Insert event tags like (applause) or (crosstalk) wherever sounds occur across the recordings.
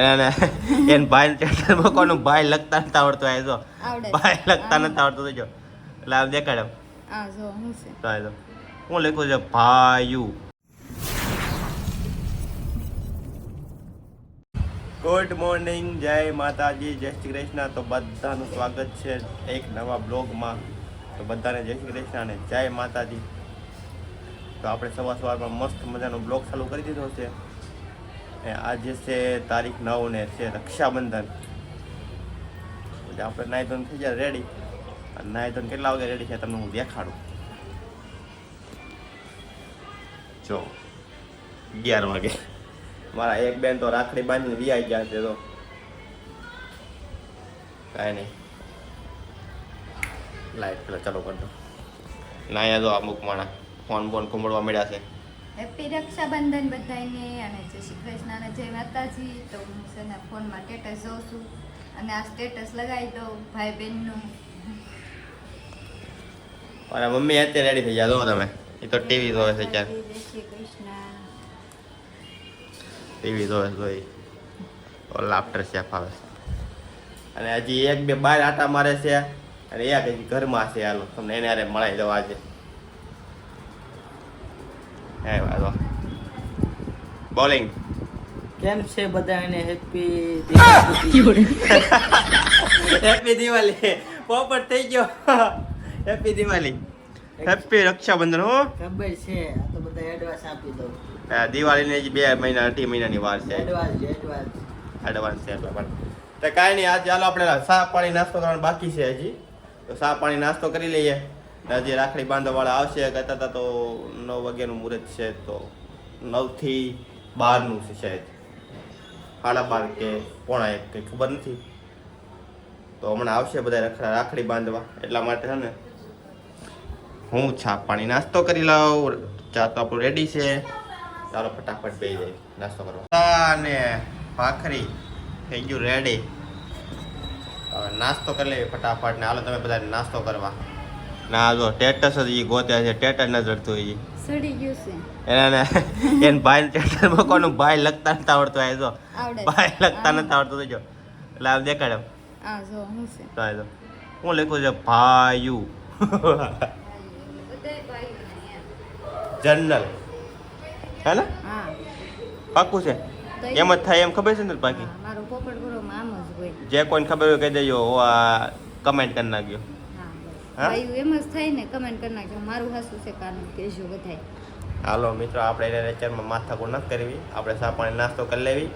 એને એને ભાઈ ટ્રેક્ટર મૂકવાનું ભાઈ લખતા નથી આવડતું આ જો. ભાઈ લખતા નથી આવડતું જો. એટલે આમ દેખાડે જો હું લખ્યું છે ભાયુ. ગુડ મોર્નિંગ જય માતાજી જય શ્રી કૃષ્ણ. તો બધાનું સ્વાગત છે એક નવા બ્લોગમાં. તો બધાને જય શ્રી કૃષ્ણ અને જય માતાજી. તો આપણે સવાર સવારમાં મસ્ત મજાનો બ્લોગ ચાલુ કરી દીધો છે. આજે છે તારીખ નવ ને છે રક્ષાબંધન. એટલે આપણે નાઈ ધોન થઈ જાય રેડી અને નાઈ ધોન કેટલા વાગે રેડી છે તમને હું દેખાડું. જો, અગિયાર વાગે. મારા એક બેન તો રાખડી બાંધીને વિયાઈ ગયા છે તો. કાંઈ નહીં. લાઈટ પેલા ચાલુ કરી દો. નાયા જો અમુક માણા ફોન બોન કુંબળવા મળ્યા છે. હેપી રક્ષાબંધન બધાને અને જય શ્રી કૃષ્ણ અને જય માતાજી. તો હું છે ને ફોનમાં સ્ટેટસ જોઉં છું અને આ સ્ટેટસ લગાવી દઉં ભાઈ બહેનનું મારા મમ્મી અત્યારે રેડી થઈ ગયા જો તમે. એ તો ટીવી જોવે છે ચાર શ્રી કૃષ્ણ. ટીવી જોવે જોઈ. લાફ્ટર શેફ આવે અને હજી એક બે બાર આટા મારે છે અને એક હજી ઘરમાં છે હાલો. તમને એને મળાઈ દો આજે હે વાંધો બોલિંગ. કેમ છે બધાને હેપી (laughs) હેપી દિવાળી. પોપટ થઈ ગયો. (laughs) હેપી દિવાળી. હેપી રક્ષાબંધન હો. ખબર છે આ તો બધા એડવાન્સ આપી દઉં. દિવાળીને જ બે મહિના અઢી મહિનાની વાર છે. એડવાન્સ એડવાન્સ એડવાન્સ છે પણ. તો કાંઈ નહીં આજે ચાલો આપણે સા પાણી નાસ્તો કરવાનો બાકી છે હજી. તો સા પાણી નાસ્તો કરી લઈએ. હજી રાખડી બાંધવાવાળા આવશે. કહેતા હતા તો નવ વાગ્યાનું મુહૂર્ત છે તો નવથી બારનું છે શાયદ. સાડા બાર કે પોણા એક કંઈ ખબર નથી. તો હમણાં આવશે બધા રખડા રાખડી બાંધવા. એટલા માટે છે ને હું છા પાણી નાસ્તો કરી લઉં ચા તો આપણું રેડી છે. ચાલો ફટાફટ બે જાય, નાસ્તો કરવા. અને ભાખરી થઈ ગયું રેડી નાસ્તો કરી લેવી ફટાફટ ને. હાલો તમે બધા નાસ્તો કરવા. ના, જો ટેટસ જ એ ગોત્યા છે. ટેટસ ન થયું સડી ગયું છે. એને એને ભાઈ ટેટસ મૂકવાનું ભાઈ લખતા નથી આવડતું આ જો. ભાઈ લખતા નથી આવડતું જો. એટલે આમ દેખાડે. હા જો હું છે. તો જો. હું લખ્યું છે ભાયુ. બધાય જનરલ હે ને? હા. પાક્કું છે? એમ જ થાય એમ ખબર છે ને બાકી જ કોઈને ખબર હોય કહી દેજો આ કમેન્ટ કરી નાખજો બસ એમ જ થાય ને કમેન્ટ કરી નાખજો. મારું હાસું છે કારણ કહેજો બધાય. હાલો મિત્રો આપણે લેક્ચરમાં માથાકૂટ નથી કરવી. આપણે સા પાણી નાસ્તો કરી લેવી.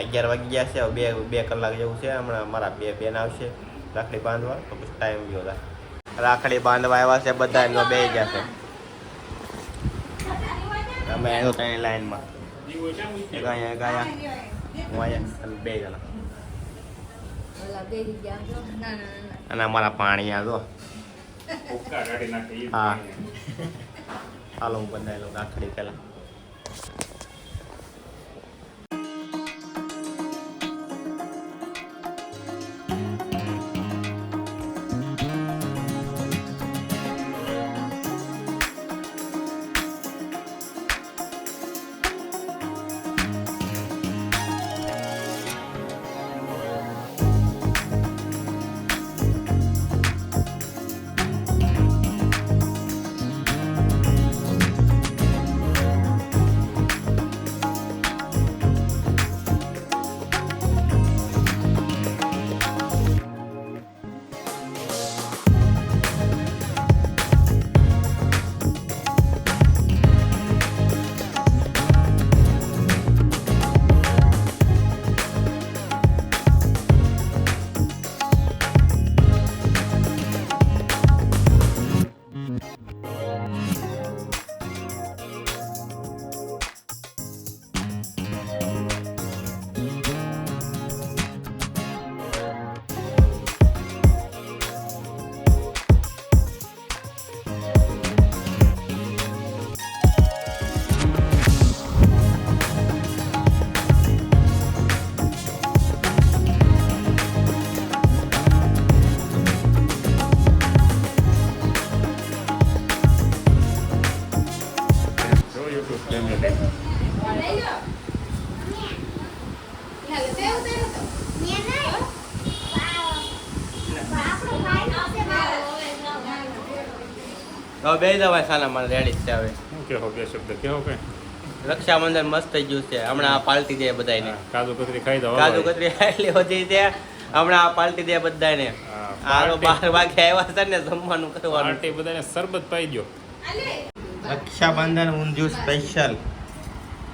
અગિયાર વાગી ગયા છે બે બે કલાક જેવું છે. હમણાં મારા બે બેન આવશે રાખડી બાંધવા. તો પછી ટાઈમ ગયો હતા રાખડી બાંધવા આવ્યા છે બધા એમનો બે ગયા છે. અમે આવ્યો ત્યાં લાઈનમાં ગયા અહીંયા હું અહીંયા અને બે જણા. ગયા. અને અમારા પાણી આ જો હા. હાલો હું બંધાઈ લઉં રાખડી પહેલાં. હવે બે દવા સાના મારે રેડી છે હવે. શું કહો બે શબ્દ? કેવો કઈ? રક્ષાબંધન મસ્ત થઈ ગયું છે. હમણાં આ પાલટી દે બધાને કાજુ કતરી ખાઈ દો કાજુ કતરી એટલી બધી છે. હમણાં આ પાલટી દે બધાને આરો બાર વાગે આવ્યા છે ને જમવાનું કરવાનું. પાલટી બધાને શરબત પાઈ દો રક્ષાબંધન ઊંધિયું સ્પેશિયલ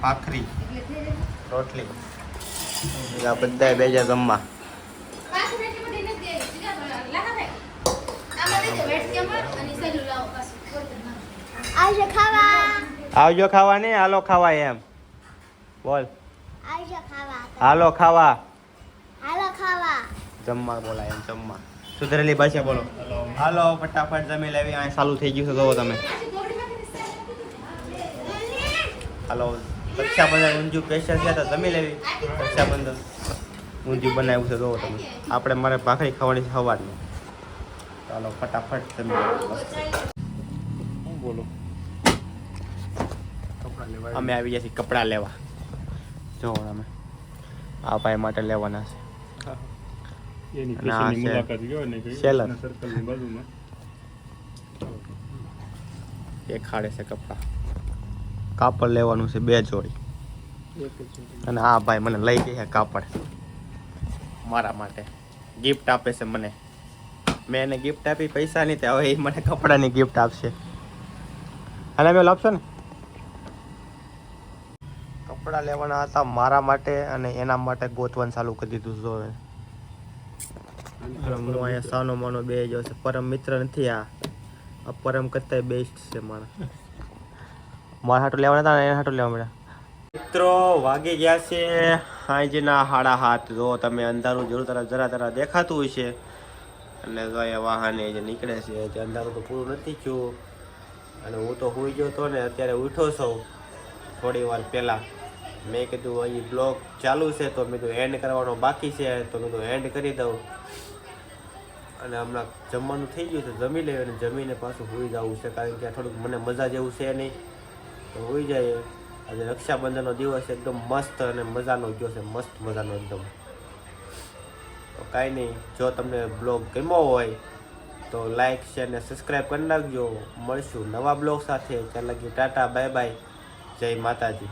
ભાખરી રોટલી. આ બધા બેજા જમવા આવજો ખાવા. આવજો ખાવા ને હાલો ખાવા એમ. બોલ. આવજો ખાવા. હાલો ખાવા. હાલો ખાવા. જમવા બોલાય એમ જમવા. સુધરેલી ભાષા બોલો. હાલો ફટાફટ જમી લેવી અહીં ચાલુ થઈ ગયું છે જોવો તમે. હાલો રક્ષાબંધન ઊંધું સ્પેશિયલ છે તો જમી લેવી. રક્ષાબંધન ઊંધું બનાવ્યું છે જોવો તમે. આપણે મારે ભાખરી ખાવાની છે સવારની. ચાલો ફટાફટ જમી લેવી. બોલો. અમે આવી ગયા છીએ કપડાં લેવા. જો અમે આ ભાઈ માટે લેવાના છે. ગયો સેલર. એ ખાડે છે કપડાં. કાપડ લેવાનું છે બે જોડી. અને હા ભાઈ મને લઈ છે કાપડ. મારા માટે. ગિફ્ટ આપે છે મને. મેં એને ગિફ્ટ આપી પૈસા નહીં તે હવે એ મને કપડાની ગિફ્ટ આપશે. અને મેં લાવશો ને? કપડાં લેવાના હતા મારા માટે અને એના માટે ગોતવાનું ચાલુ કરી દીધું જો. હું અહીંયા સાનો માનો બે જો છે. પરમ મિત્ર નથી આ. પરમ કરતા બેસ્ટ છે મારા. મારા હાટું લેવાના હતા એના હાટું લેવા મળ્યા. મિત્રો, વાગી ગયા છે સાંજના હાડા હાથ જો તમે અંધારું જરૂર તરફ જરા તરા દેખાતું હોય છે અને જો અહીંયા વાહને જે નીકળે છે અંધારું તો પૂરું નથી થયું. અને હું તો હોઈ ગયો હતો ને અત્યારે ઉઠો છું થોડી વાર પહેલાં. મેં કીધું, અહીં બ્લોગ ચાલુ છે. તો મેં કીધું એન્ડ કરવાનો બાકી છે. તો મેં કીધું એન્ડ કરી દઉં. અને હમણાં જમવાનું થઈ ગયું છે, જમી લઈએ અને જમીને પાછું હોઈ જવું છે, કારણ કે થોડુંક મને મજા જેવું છે નહીં. તો હોઈ જાય આજે રક્ષાબંધનનો દિવસ એકદમ મસ્ત અને મજાનો ગયો છે, મસ્ત મજાનો એકદમ. તો કાંઈ નહીં, જો તમને બ્લોગ ગમ્યો હોય તો લાઇક શેર ને સબસ્ક્રાઈબ કરી નાખજો. મળશું નવા બ્લોગ સાથે. ત્યાં લગી ટાટા બાય બાય જય માતાજી.